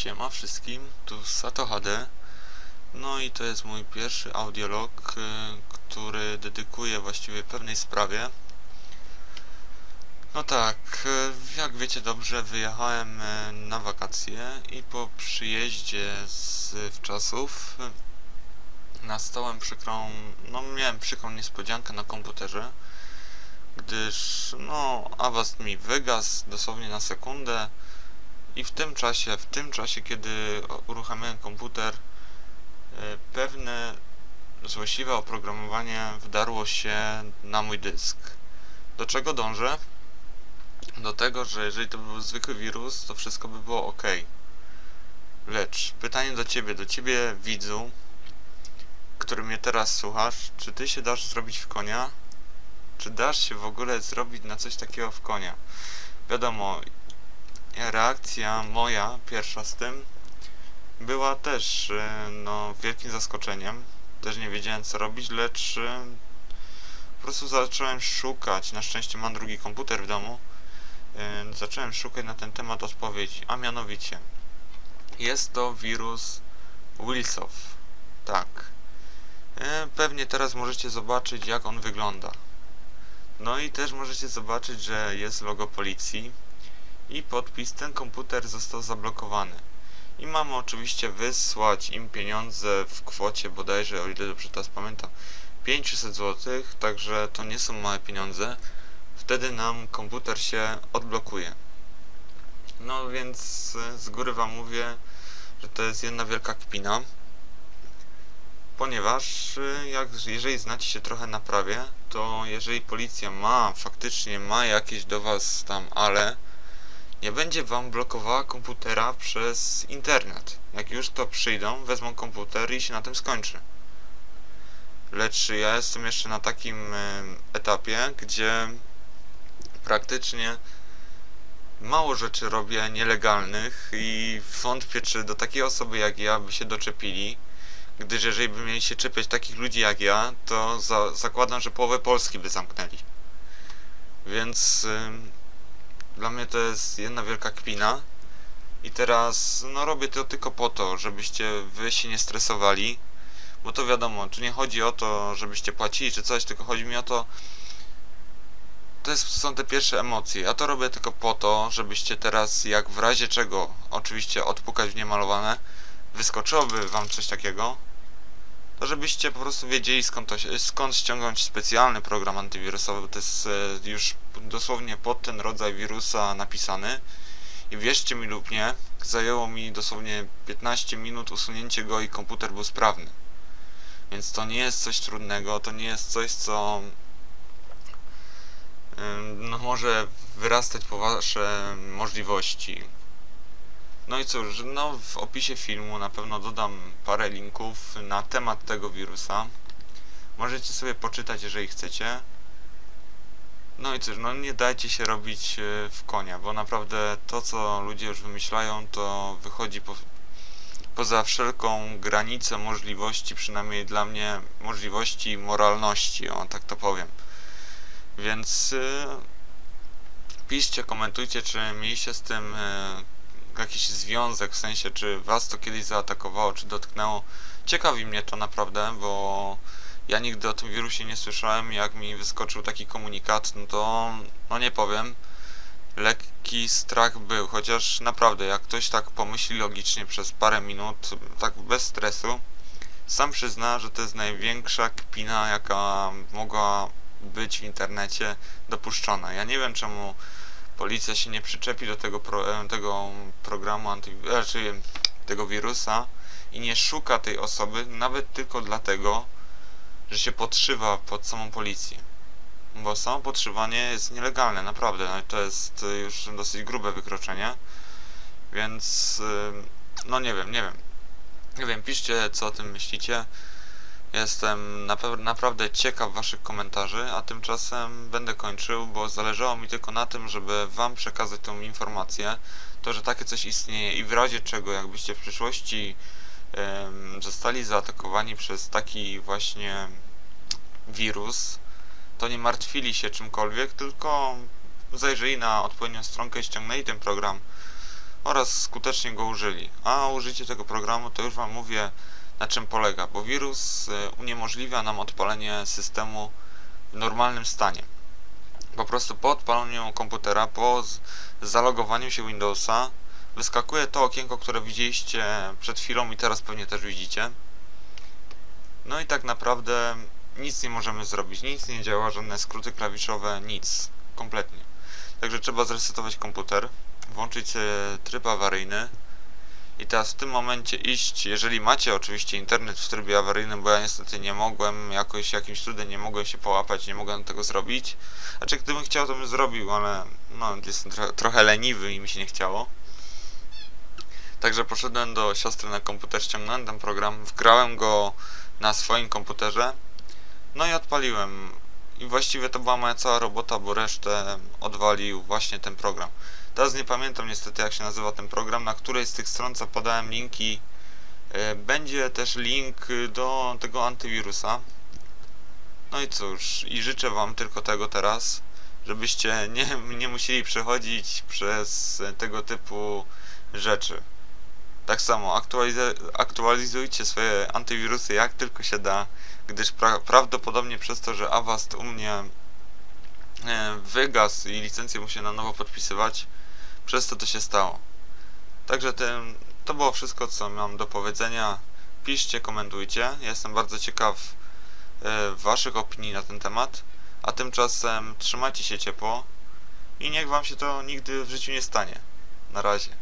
Siema wszystkim, tu Sato HD. No i to jest mój pierwszy audiolog, y, który dedykuję właściwie pewnej sprawie. No tak, y, jak wiecie dobrze, wyjechałem y, na wakacje i po przyjeździe z wczasów nastałem przykrą, no miałem przykrą niespodziankę na komputerze, gdyż no Avast mi wygasł dosłownie na sekundę i w tym czasie, w tym czasie, kiedy uruchamiałem komputer, e, pewne złośliwe oprogramowanie wdarło się na mój dysk. Do czego dążę? Do tego, że jeżeli to był zwykły wirus, to wszystko by było ok. Lecz pytanie do ciebie, do ciebie widzu, który mnie teraz słuchasz, czy ty się dasz zrobić w konia? Czy dasz się w ogóle zrobić na coś takiego w konia? Wiadomo, reakcja moja, pierwsza z tym, była też e, no, wielkim zaskoczeniem. Też nie wiedziałem co robić, lecz e, po prostu zacząłem szukać. Na szczęście mam drugi komputer w domu. E, zacząłem szukać na ten temat odpowiedzi, a mianowicie jest to wirus Wilsow. Tak. Pewnie teraz możecie zobaczyć jak on wygląda. No i też możecie zobaczyć, że jest logo policji i podpis ten komputer został zablokowany. I mamy oczywiście wysłać im pieniądze w kwocie bodajże, o ile dobrze teraz pamiętam, 500 zł, także to nie są małe pieniądze. Wtedy nam komputer się odblokuje. No więc z góry wam mówię, że to jest jedna wielka kpina. Ponieważ jak, jeżeli znacie się trochę na prawie, to jeżeli policja ma, faktycznie ma jakieś do was tam ale, nie będzie Wam blokowała komputera przez internet. Jak już to przyjdą, wezmą komputer i się na tym skończy. Lecz ja jestem jeszcze na takim etapie, gdzie praktycznie mało rzeczy robię nielegalnych i wątpię, czy do takiej osoby jak ja by się doczepili, gdyż jeżeli by mieli się czepiać takich ludzi jak ja, to za zakładam, że połowę Polski by zamknęli. Więc dla mnie to jest jedna wielka kpina. I teraz, no robię to tylko po to, żebyście wy się nie stresowali. Bo to wiadomo, czy nie chodzi o to, żebyście płacili czy coś, tylko chodzi mi o to, to jest, są te pierwsze emocje. Ja to robię tylko po to, żebyście teraz, jak w razie czego, oczywiście odpukać w niemalowane, wyskoczyłoby wam coś takiego, to żebyście po prostu wiedzieli skąd, to, skąd ściągnąć specjalny program antywirusowy, bo to jest e, już dosłownie pod ten rodzaj wirusa napisany. I wierzcie mi lub nie, zajęło mi dosłownie 15 minut usunięcie go i komputer był sprawny. Więc to nie jest coś trudnego, to nie jest coś, co no, może wyrastać po wasze możliwości. No i cóż, no w opisie filmu na pewno dodam parę linków na temat tego wirusa. Możecie sobie poczytać, jeżeli chcecie. No i cóż, no nie dajcie się robić e, w konia, bo naprawdę to, co ludzie już wymyślają, to wychodzi po, poza wszelką granicę możliwości, przynajmniej dla mnie, możliwości moralności, o tak to powiem. Więc yy, piszcie, komentujcie, czy mieliście z tym yy, jakiś związek, w sensie czy was to kiedyś zaatakowało, czy dotknęło. Ciekawi mnie to naprawdę, bo ja nigdy o tym wirusie nie słyszałem. Jak mi wyskoczył taki komunikat, no to no nie powiem. Lekki strach był, chociaż naprawdę, jak ktoś tak pomyśli logicznie przez parę minut, tak bez stresu, sam przyzna, że to jest największa kpina, jaka mogła być w internecie dopuszczona. Ja nie wiem czemu policja się nie przyczepi do tego, pro, e, tego programu, anty, znaczy tego wirusa i nie szuka tej osoby nawet tylko dlatego, że się podszywa pod samą policję. Bo samo podszywanie jest nielegalne, naprawdę. No to jest już dosyć grube wykroczenie. Więc, e, no nie wiem, nie wiem. Nie wiem, piszcie co o tym myślicie. Jestem naprawdę ciekaw waszych komentarzy, a tymczasem będę kończył, bo zależało mi tylko na tym, żeby wam przekazać tą informację, to, że takie coś istnieje i w razie czego, jakbyście w przyszłości zostali zaatakowani przez taki właśnie wirus, to nie martwili się czymkolwiek, tylko zajrzyli na odpowiednią stronkę i ściągnęli ten program oraz skutecznie go użyli. A użycie tego programu to już Wam mówię na czym polega, bo wirus y, uniemożliwia nam odpalenie systemu w normalnym stanie. Po prostu po odpaleniu komputera, po zalogowaniu się Windowsa wyskakuje to okienko, które widzieliście przed chwilą i teraz pewnie też widzicie. No i tak naprawdę nic nie możemy zrobić, nic nie działa, żadne skróty klawiszowe, nic, kompletnie. Także trzeba zresetować komputer, włączyć sobie tryb awaryjny i teraz w tym momencie iść, jeżeli macie oczywiście internet w trybie awaryjnym, bo ja niestety nie mogłem, jakoś jakimś cudem nie mogłem się połapać, nie mogłem tego zrobić. Znaczy gdybym chciał, to bym zrobił, ale no jestem tro trochę leniwy i mi się nie chciało. Także poszedłem do siostry na komputer, ściągnąłem ten program, wgrałem go na swoim komputerze, no i odpaliłem. I właściwie to była moja cała robota, bo resztę odwalił właśnie ten program. Teraz nie pamiętam niestety jak się nazywa ten program, na której z tych stron co podałem linki e, będzie też link do tego antywirusa. No i cóż, i życzę Wam tylko tego teraz, żebyście nie, nie musieli przechodzić przez tego typu rzeczy. Tak samo aktualiz- aktualizujcie swoje antywirusy jak tylko się da, gdyż pra prawdopodobnie przez to, że Avast u mnie e, wygasł i licencję muszę na nowo podpisywać, przez to to się stało. Także to było wszystko, co mam do powiedzenia. Piszcie, komentujcie. Ja Jestem bardzo ciekaw e, Waszych opinii na ten temat. A tymczasem trzymajcie się ciepło i niech Wam się to nigdy w życiu nie stanie. Na razie.